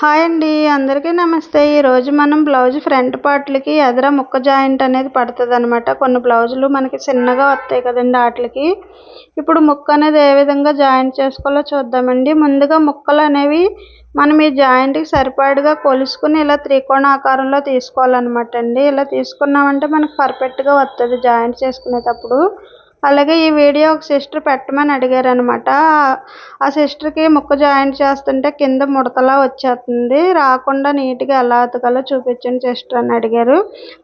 Hi అండి అందరికీ నమస్తే. ఈరోజు మనం బ్లౌజ్ ఫ్రంట్ పార్ట్లకి ఎదర ముక్క జాయింట్ అనేది పడుతుంది అనమాట కొన్ని బ్లౌజులు మనకి చిన్నగా వస్తాయి కదండి వాటికి. ఇప్పుడు ముక్క అనేది ఏ విధంగా జాయింట్ చేసుకోవాలో చూద్దామండి. ముందుగా ముక్కలు అనేవి మనం ఈ జాయింట్కి సరిపడగా కొలుసుకుని ఇలా త్రికోణ ఆకారంలో తీసుకోవాలన్నమాట అండి. ఇలా తీసుకున్నామంటే మనకు పర్ఫెక్ట్గా వస్తుంది జాయింట్ చేసుకునేటప్పుడు. అలాగే ఈ వీడియో ఒక సిస్టర్ పెట్టమని అడిగారు అనమాట ఆ సిస్టర్కి ముక్క జాయింట్ చేస్తుంటే కింద ముడతలా వచ్చేస్తుంది. రాకుండా నీట్గా ఎలా అతకాలో చూపించండి సిస్టర్ అని అడిగారు.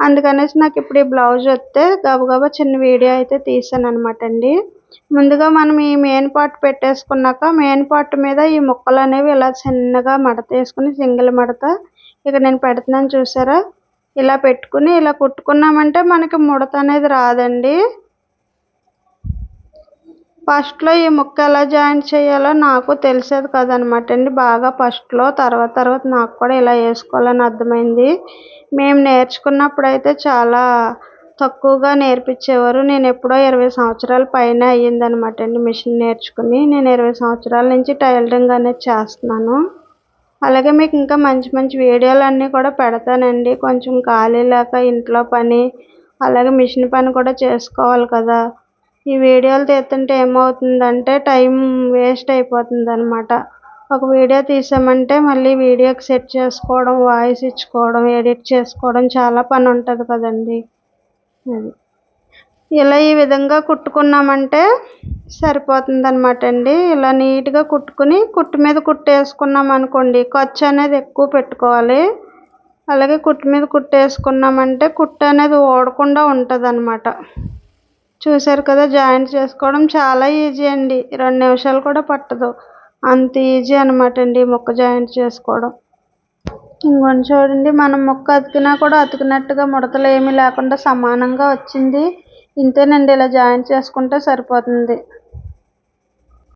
అందుకనేసి నాకు ఇప్పుడు ఈ బ్లౌజ్ వస్తే గబగబా చిన్న వీడియో అయితే తీసాను అనమాట అండి. ముందుగా మనం ఈ మెయిన్ పార్ట్ పెట్టేసుకున్నాక మెయిన్ పార్ట్ మీద ఈ ముక్కలు అనేవి ఇలా చిన్నగా మడత వేసుకుని సింగిల్ మడత ఇక నేను పెడుతున్నాను చూసారా? ఇలా పెట్టుకుని ఇలా కుట్టుకున్నామంటే మనకి ముడత అనేది రాదండి. ఫస్ట్లో ఈ ముక్క ఎలా జాయిన్ చేయాలో నాకు తెలిసేది కదనమాట అండి. బాగా ఫస్ట్లో తర్వాత తర్వాత నాకు కూడా ఇలా వేసుకోవాలని అర్థమైంది. మేము నేర్చుకున్నప్పుడు అయితే చాలా తక్కువగా నేర్పించేవారు. నేను ఎప్పుడో ఇరవై సంవత్సరాల పైన అయ్యిందనమాట అండి మిషన్ నేర్చుకుని. నేను ఇరవై సంవత్సరాల నుంచి టైలరింగ్ అనేది చేస్తున్నాను. అలాగే మీకు ఇంకా మంచి మంచి వీడియోలు అన్నీ కూడా పెడతానండి. కొంచెం ఖాళీ లేక ఇంట్లో పని అలాగే మిషన్ పని కూడా చేసుకోవాలి కదా. ఈ వీడియోలు తీస్తుంటే ఏమవుతుందంటే టైం వేస్ట్ అయిపోతుంది అనమాట ఒక వీడియో తీసామంటే మళ్ళీ వీడియోకి సెట్ చేసుకోవడం వాయిస్ ఇచ్చుకోవడం ఎడిట్ చేసుకోవడం చాలా పని ఉంటుంది కదండి. అది. ఇలా ఈ విధంగా కుట్టుకున్నామంటే సరిపోతుంది అనమాట అండి. ఇలా నీట్గా కుట్టుకుని కుట్టు మీద కుట్టు వేసుకున్నాం అనుకోండి ఖర్చు అనేది ఎక్కువ పెట్టుకోవాలి. అలాగే కుట్టు మీద కుట్టు వేసుకున్నామంటే కుట్టు అనేది ఓడకుండా ఉంటుంది అనమాట చూశారు కదా జాయింట్ చేసుకోవడం చాలా ఈజీ అండి. రెండు నిమిషాలు కూడా పట్టదు. అంత ఈజీ అనమాట అండి ముక్క జాయింట్ చేసుకోవడం. ఇంకొని చూడండి మనం ముక్క అతికినా కూడా అతికినట్టుగా ముడతలు ఏమీ లేకుండా సమానంగా వచ్చింది. ఇంతేనండి ఇలా జాయింట్ చేసుకుంటే సరిపోతుంది.